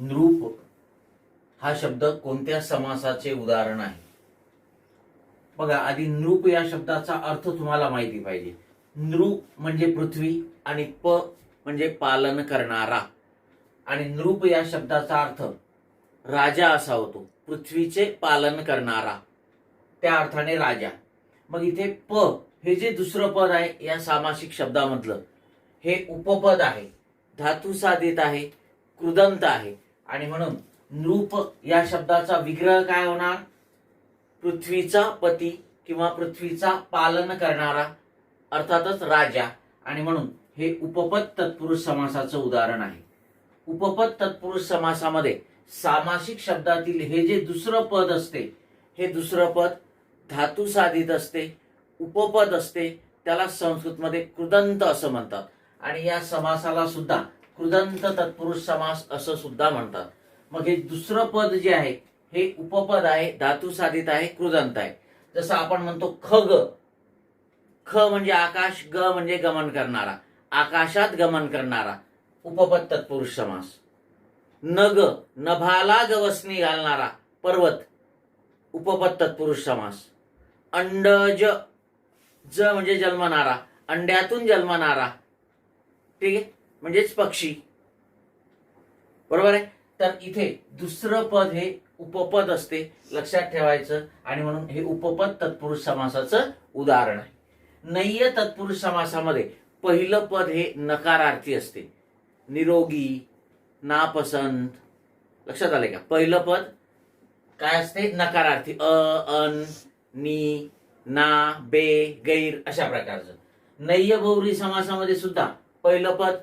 नृप हा शब्द कोणत्या समासाचे उदाहरण आहे? बघा आधी नृप या शब्दाचा अर्थ तुम्हाला माहिती पाहिजे. नृप म्हणजे पृथ्वी आणि प म्हणजे पालन करणारा. आणि नृप या शब्दाचा अर्थ राजा असा होतो पृथ्वीचे पालन करणारा. त्या अर्थाने राजा. मग इथे प हे जे दुसरं पद आहे या सामासिक शब्दामधलं हे उपपद आहे. धातू साधित आहे कृदंत आहे. आणि म्हणून नृप या शब्दाचा विग्रह काय होणार? पृथ्वीचा पती किंवा पृथ्वीचा पालन करणारा अर्थातच राजा. आणि म्हणून हे उपपद तत्पुरुष समासाचं उदाहरण आहे. उपपद तत्पुरुष समासामध्ये सामासिक शब्दातील हे जे दुसरं पद असते हे दुसरं पद धातू साधित असते उपपद असते त्याला संस्कृतमध्ये कृदंत असं म्हणतात. आणि या समासाला सुद्धा कृदंत तत्पुरुष समास असं सुद्धा म्हणतात. मग हे दुसरं पद जे आहे हे उपपद आहे धातू साधित आहे कृदंत आहे. जसं आपण म्हणतो खग. ख म्हणजे आकाश ग म्हणजे गमन करणारा. आकाशात गमन करणारा. उपपद तत्पुरुष समास. नग नभाला गवसनी घालणारा पर्वत. उपपद तत्पुरुष समास. अंडज ज म्हणजे जन्मणारा. अंड्यातून जन्मणारा. ठीक आहे? म्हणजेच पक्षी. बरोबर आहे? तर इथे दुसरं पद हे उपपद असते लक्षात ठेवायचं. आणि म्हणून हे उपपद तत्पुरुष समासाचं उदाहरण आहे. नय्य तत्पुरुष समासामध्ये पहिलं पद हे नकारार्थी असते. निरोगी नापसंत. लक्षात आले का? पहिलं पद काय असते? नकारार्थी. अ अन नी ना बे गैर अशा प्रकारचं. नय्य समासामध्ये सुद्धा पहिलं पद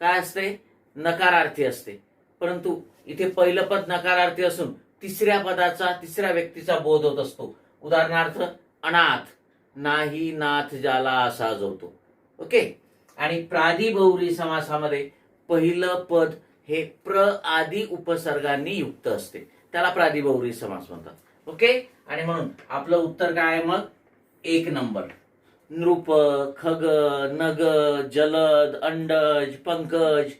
काय असते? नकारार्थी असते. परंतु इथे पहिलं पद नकारार्थी असून तिसऱ्या पदाचा तिसऱ्या व्यक्तीचा बोध होत असतो. उदाहरणार्थ अनाथ. नाही नाथ ज्याला असा जोतो ओके? आणि प्रादिभौरी समासामध्ये पहिलं पद हे प्र आदी उपसर्गांनी युक्त असते. त्याला प्रादिभौरी समास म्हणतात. ओके? आणि म्हणून आपलं उत्तर काय आहे मग? एक नंबर. नृप खग नग जलद अंडज पंकज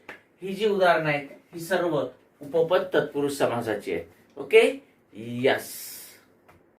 ही जी उदाहरणं आहेत ही सर्व उपपद तत्पुरुष समासाची आहे ओके यस